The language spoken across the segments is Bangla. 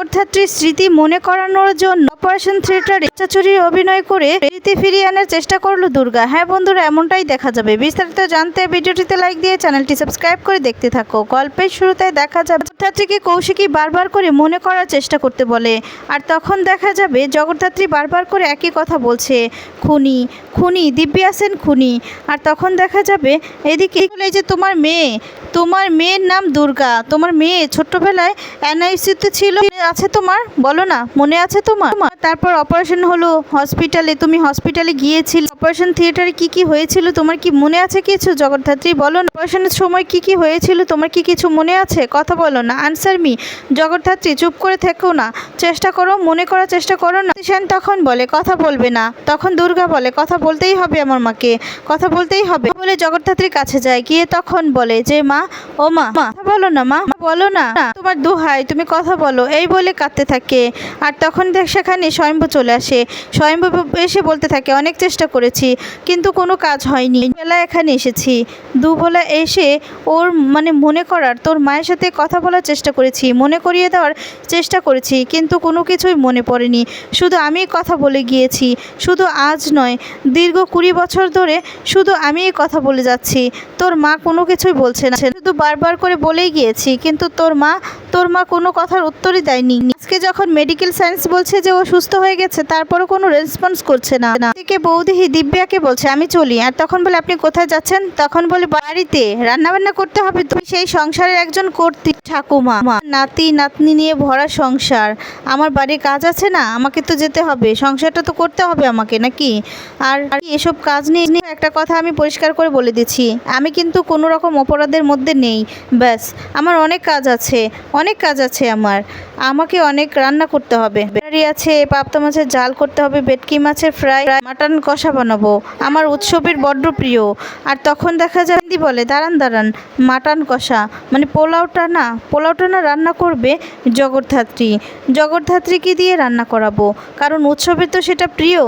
জগদ্ধাত্রীর স্মৃতি মনে করানোর জন্য অপারেশন থিয়েটারে চাচুরির অভিনয় করে স্মৃতি ফিরিয়ে আনার চেষ্টা করল দুর্গা। হ্যাঁ বন্ধুরা, এমনটাই দেখা যাবে। বিস্তারিত জানতে ভিডিওটিতে লাইক দিয়ে চ্যানেলটি সাবস্ক্রাইব করে দেখতে থাকো। গল্পের শুরুতে দেখা যাবে জগদ্ধাত্রীকে কৌশিকী বারবার করে মনে করার চেষ্টা করতে বলে। আর তখন দেখা যাবে জগদ্ধাত্রী বারবার করে একই কথা বলছে, খুনি খুনি, দিব্যা সেন খুনি। আর তখন দেখা যাবে, এদিকে বলে যে তোমার মেয়ে তোমার মেয়ের নাম দুর্গা। তোমার মেয়ে ছোট্টবেলায় এনআইসিতে ছিল। আছে তোমার? বলো না, মনে আছে তোমার? তারপর অপারেশন হলো হসপিটালে তুমি হসপিটালে গিয়েছিলে। অপারেশন থিয়েটারে কি কি হয়েছিল? তোমার কি মনে আছে কিছু? জগদ্ধাত্রী বলো না। অপারেশনের সময় কি কি হয়েছিল? তোমার কি কিছু মনে আছে? কথা বলো না। আনসার মি জগদ্ধাত্রী চুপ করে থেকো না। চেষ্টা করো মনে করার চেষ্টা করো না। সেন তখন বলে কথা বলবে না। তখন দুর্গা বলে কথা বলতেই হবে আমার মাকে। কথা বলতেই হবে। বলে জগদ্ধাত্রীর কাছে যায়। গিয়ে তখন বলে যে মা ও মা কথা বলো না মা মা, বলো না। তোমার দোহাই তুমি কথা বলো। এই বলে কাঁদতে থাকে। আর তখন দেখ সেখানে স্বয়ম্ভু চলে আসে। স্বয়ম্ভু এসে বলতে থাকে, অনেক চেষ্টা করেছি, কিন্তু কোনো কাজ হয়নি। বেলা এখানে এসেছি। দুবেলা এসে ওর মানে মনে করার, তোর মায়ের সাথে কথা বলার চেষ্টা করেছি, মনে করিয়ে দেওয়ার চেষ্টা করেছি, কিন্তু কোনো কিছুই মনে পড়েনি। শুধু আমি কথা বলে গিয়েছি, শুধু আজ নয়, দীর্ঘ কুড়ি বছর ধরে শুধু আমি কথা বলে যাচ্ছি। তোর মা কোনো কিছুই বলছে না। শুধু বারবার করে বলেই গিয়েছি, কিন্তু তোর মা তোর মা কোনো কথার উত্তরই দেয়নি। আজকে যখন মেডিকেল সায়েন্স বলছে যে ও সুস্থ হয়ে গেছে, তারপরও কোনো রেসপন্স করছে না। এদিকে বৌদি দিব্যাকে বলছে, আমি চলি। আর তখন বলে, আপনি কোথায় যাচ্ছেন? তখন বলে, বাড়িতে। রান্নাবান্না করতে হবে তুমি সেই সংসারের একজন কর্তৃ ঠাকুমা। নাতি, নাতনি নিয়ে ভরা সংসার। আমার বাড়ির কাজ আছে না, আমাকে তো যেতে হবে। সংসারটা তো করতে হবে আমাকে, নাকি? আর এসব কাজ নিয়ে একটা কথা আমি পরিষ্কার করে বলে দিচ্ছি। আমি কিন্তু কোনো রকম অপরাধের মধ্যে নেই। ব্যাস, আমার অনেক কাজ আছে, অনেক কাজ আছে আমার। আমাকে অনেক রান্না করতে হবে। আছে পাপ্তা মাছের জাল করতে হবে, ভেটকি মাছের ফ্রাই, মাটন কষা বানাবো। আমার উৎসবের বড্ড প্রিয়। আর তখন দেখা যায় দি বলে, দাঁড়ান দাঁড়ান, মাটন কষা। মানে পোলাওটা না পোলাওটা না রান্না করবে জগদ্ধাত্রী। জগদ্ধাত্রীকে দিয়ে রান্না করাবো? কারণ উৎসবের তো সেটা প্রিয়।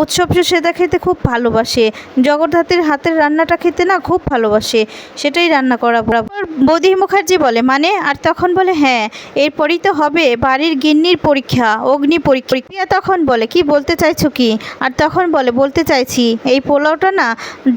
উৎসব সেটা খেতে খুব ভালোবাসে। জগদ্ধাত্রীর হাতের রান্নাটা খেতে না খুব ভালোবাসে। সেটাই রান্না করাবো। বৌদি মুখার্জি বলে মানে? আর তখন বলে হ্যাঁ এরপরই তো হবে বাড়ির গিন্নির পরীক্ষা, অগ্নি পরীক্ষা। তখন বলে, কি বলতে চাইছো কি? আর তখন বলে, বলতে চাইছি, এই পোলাওটা না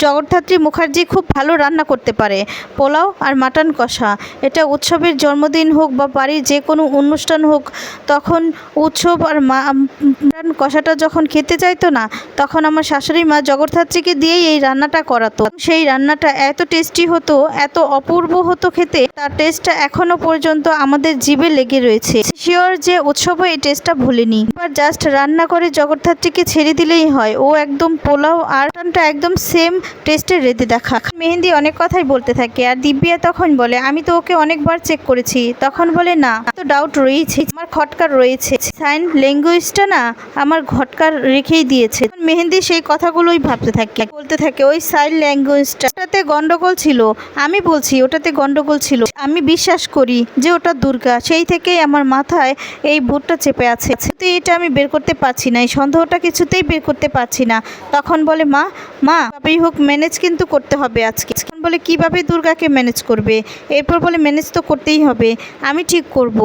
জগদ্ধাত্রী মুখার্জি খুব ভালো রান্না করতে পারে। পোলাও আর মাটন কষা, এটা উৎসবের জন্মদিন হোক বা বাড়ির যে কোনো অনুষ্ঠান হোক, তখন উৎসব আর মাটন কষাটা যখন খেতে চাইতো না, তখন আমার শাশুড়ি মা জগদ্ধাত্রীকে দিয়েই এই রান্নাটা করাতো। সেই রান্নাটা এত টেস্টি হতো, এত অপূর্ব হতো খেতে, তার টেস্টটা এখনও পর্যন্ত আমাদের জীবে লেগে রয়েছে। শিওর যে উৎসবও এই টেস্টটা ভুলেনি। এবার জাস্ট রান্না করে জগদ্ধাত্রীকে ছেড়ে দিলেই হয়। ও একদম পোলাও আর একদম সেম টেস্টের রেতে দেখা। মেহেন্দি অনেক কথাই বলতে থাকে আর দিব্যা তখন বলে, আমি তো ওকে অনেকবার চেক করেছি। তখন বলে, না তো ডাউট রয়েছে আমার খটকার রয়েছে। সাইন ল্যাঙ্গুয়েজটা না আমার ঘটকার রেখেই দিয়েছে। মেহেন্দি সেই কথাগুলোই ভাবতে থাকে, বলতে থাকে, ওই সাইন ল্যাঙ্গুয়েজটা ওটাতে গন্ডগোল ছিল। আমি বলছি, ওটাতে গন্ডগোল ছিল। আমি বিশ্বাস করি যে ওটা দুর্গা, সেই থেকেই আমার মাথায় এই ভূতটা চেপে আছে। কিন্তু এটা আমি বের করতে পারছি না, এই সন্দেহটা কিছুতেই বের করতে পারছি না। তখন বলে, মা মা ভাবেই হোক ম্যানেজ কিন্তু করতে হবে আজকে। বলে, কীভাবে দুর্গাকে ম্যানেজ করবে? এরপর বলে ম্যানেজ তো করতেই হবে, আমি ঠিক করব।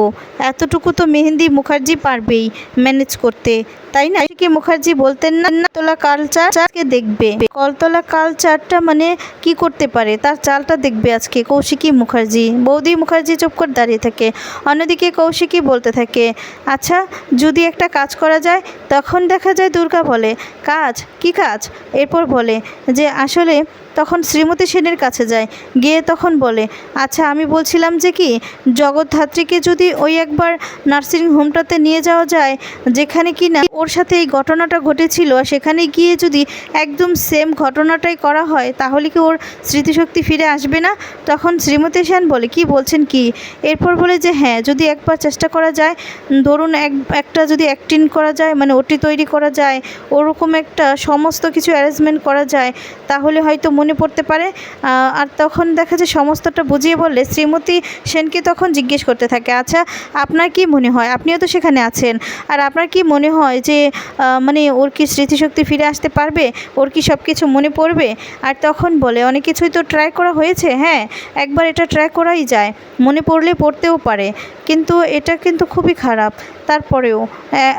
এতটুকু তো মেহেন্দি মুখার্জি পারবেই ম্যানেজ করতে। তাই না? কি মুখার্জি বলতেন না তোলা কালচারকে দেখবে। কলতলা কালচারটা মানে কি করতে পারে? তার চালটা দেখবে আজকে, কৌশিকী মুখার্জি। বৌদি মুখার্জি চুপ করে দাঁড়িয়ে থাকে। অন্যদিকে কৌশিকী বলতে থাকে আচ্ছা যদি একটা কাজ করা যায়, তখন দেখা যায় দুর্গা বলে, কাজ? কি কাজ এরপর বলে যে, আসলে তখন শ্রীমতী সেনের কাছে যায়। গিয়ে তখন বলে আচ্ছা আমি বলছিলাম যে কি, জগদ্ধাত্রীকে যদি ওই একবার নার্সিং হোমটাতে নিয়ে যাওয়া যায়, যেখানে কি না ওর সাথে এই ঘটনাটা ঘটেছিল সেখানে গিয়ে যদি একদম সেম ঘটনাটাই করা হয়, তাহলে কি ওর স্মৃতিশক্তি ফিরে আসবে না? তখন শ্রীমতী সেন বলে, কি বলছেন কি? এরপর বলে যে হ্যাঁ যদি একবার চেষ্টা করা যায়, ধরুন এক, একটা যদি অ্যাক্টিং করা যায় মানে ওটি তৈরি করা যায়, ওরকম একটা সমস্ত কিছু অ্যারেঞ্জমেন্ট করা যায়, তাহলে হয়তো মনে মনে পড়তে পারে। আর তখন দেখা যায় সমস্তটা বুঝিয়ে বললে শ্রীমতী সেনকে তখন জিজ্ঞেস করতে থাকে আচ্ছা আপনার কি মনে হয়? আপনিও তো সেখানে আছেন। আর আপনার কি মনে হয় যে মানে ওর কি স্মৃতিশক্তি ফিরে আসতে পারবে? ওর কি সব কিছু মনে পড়বে? আর তখন বলে, অনেক কিছুই তো ট্রাই করা হয়েছে হ্যাঁ একবার এটা ট্রাই করাই যায়। মনে পড়লে পড়তেও পারে, কিন্তু এটা কিন্তু খুবই খারাপ। তারপরেও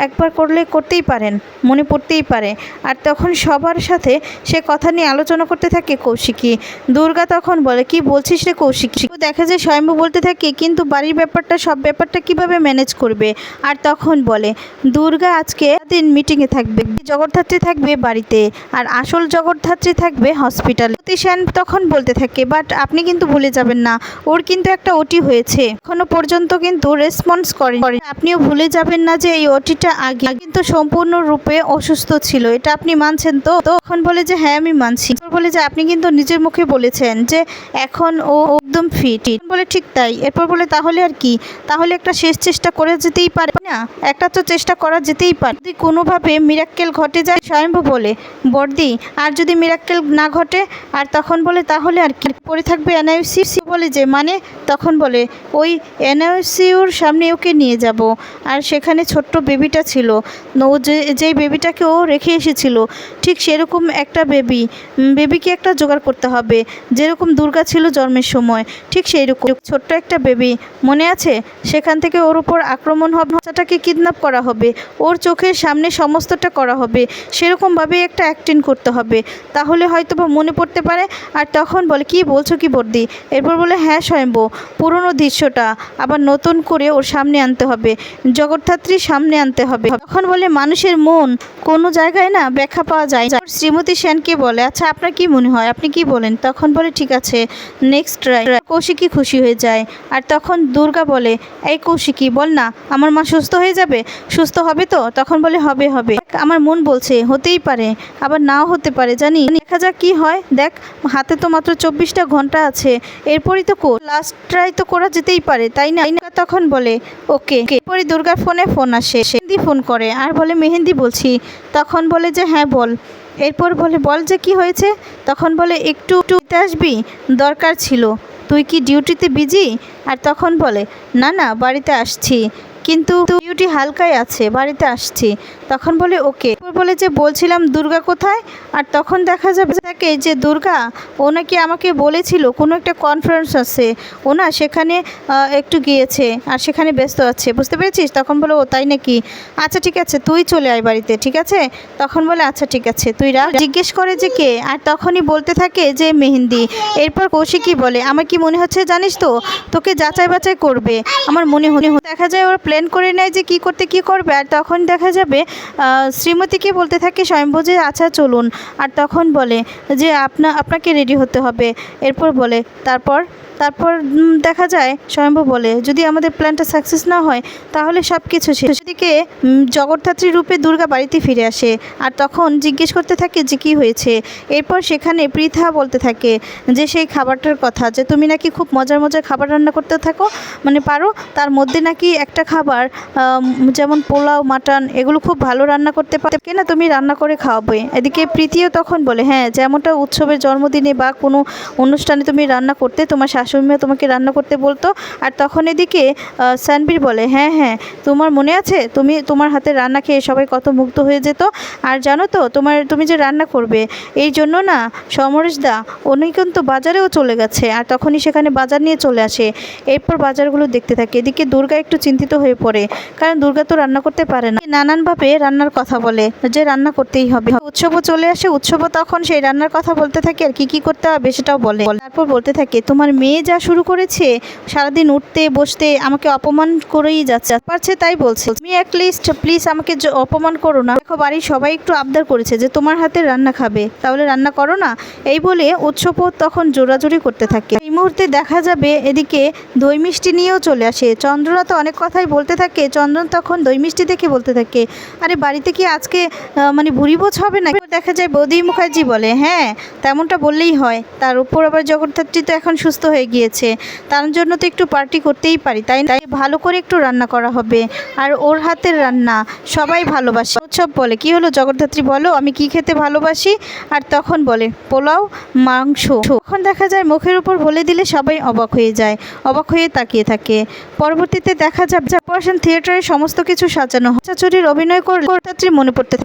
একবার করলে করতেই পারেন, মনে পড়তেই পারে। আর তখন সবার সাথে সে কথা নিয়ে আলোচনা করতে থাকে কৌশিকী। দুর্গা তখন বলে, কি বলছিস রে কৌশিকী? দেখা যায় স্বয়ম্ভু বলতে থাকে, কিন্তু বাড়ির ব্যাপারটা, সব ব্যাপারটা কীভাবে ম্যানেজ করবে? আর তখন বলে, দুর্গা আজকে দিন মিটিংয়ে থাকবে, জগদ্ধাত্রী থাকবে বাড়িতে, আর আসল জগদ্ধাত্রী থাকবে হসপিটালে সেন তখন বলতে থাকে বাট আপনি কিন্তু ভুলে যাবেন না। ওর কিন্তু একটা ওটি হয়েছে। এখনও পর্যন্ত কিন্তু রেসপন্স করেন। আপনিও ভুলে যাবেন না যে এই ওটিটা আগে কিন্তু সম্পূর্ণরূপে অসুস্থ ছিল। এটা আপনি মানছেন তো? তখন বলে যে হ্যাঁ আমি মানছি। বলে যে, আপনি কিন্তু নিজের মুখে বলেছেন যে, এখন ও একদম ফিট বলে, ঠিক তাই। এরপর বলে, তাহলে আর কি? তাহলে একটা শেষ চেষ্টা করে যেতেই পারে। না, একটা তো চেষ্টা করা যেতেই পারে। যদি কোনোভাবে মিরাক্কেল ঘটে যায়, স্বয়ম্ভু বলে, বর্দি, আর যদি মিরাক্কেল না ঘটে আর তখন বলে, তাহলে আর কি? পড়ে থাকবে এনআইসি বলে যে মানে? তখন বলে, ওই এনআইসিউর সামনে ওকে নিয়ে যাব। আর সেখানে ছোট্ট বেবিটা ছিল। ও যে, যেই বেবিটাকে ও রেখে এসেছিল, ঠিক সেরকম একটা বেবি বেবিকে একটা জোগাড় করতে হবে। যেরকম দুর্গা ছিল জন্মের সময়, ঠিক সেই রকম ছোট্ট একটা বেবি, মনে আছে? সেখান থেকে ওর উপর আক্রমণ হবে, বাচ্চাটাকে কিডন্যাপ করা হবে, ওর চোখের সামনে সমস্তটা করা হবে সেরকমভাবে একটা অ্যাক্টিং করতে হবে। তাহলে হয়তো বা মনে পড়তে পারে আর তখন বলে, কি বলছো কি বর্দি? এরপর বলে হ্যাঁ স্বয়ম্ভু, পুরনো দৃশ্যটা আবার নতুন করে ওর সামনে আনতে হবে জগদ্ধাত্রীর সামনে আনতে হবে। তখন বলে, মানুষের মন কোনো জায়গায় না ব্যাখ্যা পাওয়া যায় শ্রীমতী সেনকে বলে আচ্ছা আপনার কি মনে হয়? আপনি কি বলেন? তখন বলে, ঠিক আছে নেক্সট ট্রাই কৌশিকী খুশি হয়ে যায়। আর তখন দুর্গা বলে, এই কৌশিকী, বল না, আমার মা সুস্থ হয়ে যাবে? সুস্থ হবে তো? তখন বলে, হবে হবে। আমার মন বলছে, হতেই পারে, আবার নাও হতে পারে, জানি। দেখা যাক কি হয়। দেখ, হাতে তো মাত্র চব্বিশটা ঘণ্টা আছে। এরপরই তো কো লাস্ট ট্রাই তো করা যেতেই পারে, তাই না? তখন বলে, ওকে। এরপরই দুর্গার ফোনে ফোন আসে। মেহেন্দি ফোন করে, আর বলে, মেহেন্দি বলছি। তখন বলে যে হ্যাঁ বল। এরপর বলে, বল যে কি হয়েছে? তখন বলে, একটু একটু আসবি? দরকার ছিল। তুই কি ডিউটিতে বিজি আর তখন বলে, না না, বাড়িতে আসছি। কিন্তু ডিউটি হালকাই আছে, বাড়িতে আসছি। তখন বলে, ওকে। বলে যে, বলছিলাম দুর্গা কোথায়? আর তখন দেখা যাবে তাকে যে, দুর্গা, ও নাকি আমাকে বলেছিল, কোনো একটা কনফারেন্স আছে। ও না সেখানে একটু গিয়েছে আর সেখানে ব্যস্ত আছে। বুঝতে পেরেছিস? তখন বলে, ও, তাই নাকি? আচ্ছা ঠিক আছে, তুই চলে আয় বাড়িতে, ঠিক আছে? তখন বলে আচ্ছা ঠিক আছে, তুই রা জিজ্ঞেস করে যে, কে? আর তখনই বলতে থাকে যে, মেহেন্দি। এরপর কৌশিকী বলে, আমার কি মনে হচ্ছে জানিস তো? তোকে যাচাই বাছাই করবে। আমার মনে মনে দেখা যায় ওরা প্ল্যান করে নেয় যে কি করতে কি করবে। আর তখন দেখা যাবে শ্রীমতীকে বলতে থাকে, স্বয়ম্ভু যে আচ্ছা চলুন। আর তখন বলে যে, আপনা, আপনাকে রেডি হতে হবে। এরপর বলে, তারপর? তারপর দেখা যায়, স্বয়ম্ভু বলে, যদি আমাদের প্ল্যানটা সাকসেস না হয়, তাহলে সব কিছু শেষ সেদিকে জগদ্ধাত্রী রূপে দুর্গা বাড়িতে ফিরে আসে আর তখন জিজ্ঞেস করতে থাকে যে কি হয়েছে। এরপর সেখানে পৃথা বলতে থাকে যে, সেই খাবারটার কথা, যে তুমি নাকি খুব মজার মজার খাবার রান্না করতে থাকো। মানে পারো, তার মধ্যে নাকি একটা খাবার যেমন পোলাও, মাটন, এগুলো খুব ভালো রান্না করতে পারে। কেনা তুমি রান্না করে খাওয়াবে। এদিকে প্রীতিও তখন বলে হ্যাঁ যেমনটা উৎসবের জন্মদিনে বা কোনো অনুষ্ঠানে তুমি রান্না করতে তোমার শাশুড়িমা তোমাকে রান্না করতে বলতো, আর তখন এদিকে সানবীর বলে হ্যাঁ হ্যাঁ তোমার মনে আছে? তুমি তোমার হাতে রান্না খেয়ে সবাই কত মুগ্ধ হয়ে যেত? আর জানো তো, তোমার, তুমি যে রান্না করবে, এই জন্য না, সমরেশ দা উনি কিন্তু বাজারেও চলে গেছে, আর তখনই সেখানে বাজার নিয়ে চলে আসে। এরপর বাজারগুলো দেখতে থাকে। এদিকে দুর্গা একটু চিন্তিত হয়ে পড়ে, কারণ দুর্গা তো রান্না করতে পারে না। নানানভাবে রান্নার কথা বলে যে রান্না করতেই হবে। উৎসবও চলে আসে, উৎসবও তখন সেই রান্নার কথা বলতে থাকে আর কি কি করতে হবে সেটাও বলে। তারপর বলতে থাকে, তোমার মেয়ে যা শুরু করেছে সারাদিন উঠতে, বসতে আমাকে অপমান করেই যাচ্ছে। পারছে তাই বলছে, তুমি অ্যাটলিস্ট প্লিজ আমাকে অপমান করো না। দেখো বাড়ির সবাই একটু আবদার করেছে যে তোমার হাতে রান্না খাবে, তাহলে রান্না করো না। এই বলে উৎসবও তখন জোরাজোরি করতে থাকে। এই মুহূর্তে দেখা যাবে এদিকে দই মিষ্টি নিয়েও চলে আসে। চন্দ্রনা তো অনেক কথাই বলতে থাকে, চন্দ্রন তখন দই মিষ্টি দেখে বলতে থাকে থাকে। আরে বাড়িতে কি আজকে মানে ভুরি বোঝ হবে না দেখা যায় বৌদি মুখার্জি বলে হ্যাঁ তেমনটা বললেই হয়। তার উপর আবার জগদ্ধাত্রী তো এখন সুস্থ হয়ে গিয়েছে। তার জন্য তো একটু পার্টি করতেই পারি, তাই তাই ভালো করে একটু রান্না করা হবে। আর ওর হাতের রান্না সবাই ভালোবাসে। উৎসব বলে, কি হলো জগদ্ধাত্রী, বলো? আমি কি খেতে ভালোবাসি? আর তখন বলে, পোলাও, মাংস। তখন দেখা যায় মুখের উপর বলে দিলে সবাই অবাক হয়ে যায়, অবাক হয়ে তাকিয়ে থাকে। পরবর্তীতে দেখা যায় অপারেশন থিয়েটারে সমস্ত কিছু সাজানো হয়। চাচুরির অভিনয় করলে মনে পড়তে।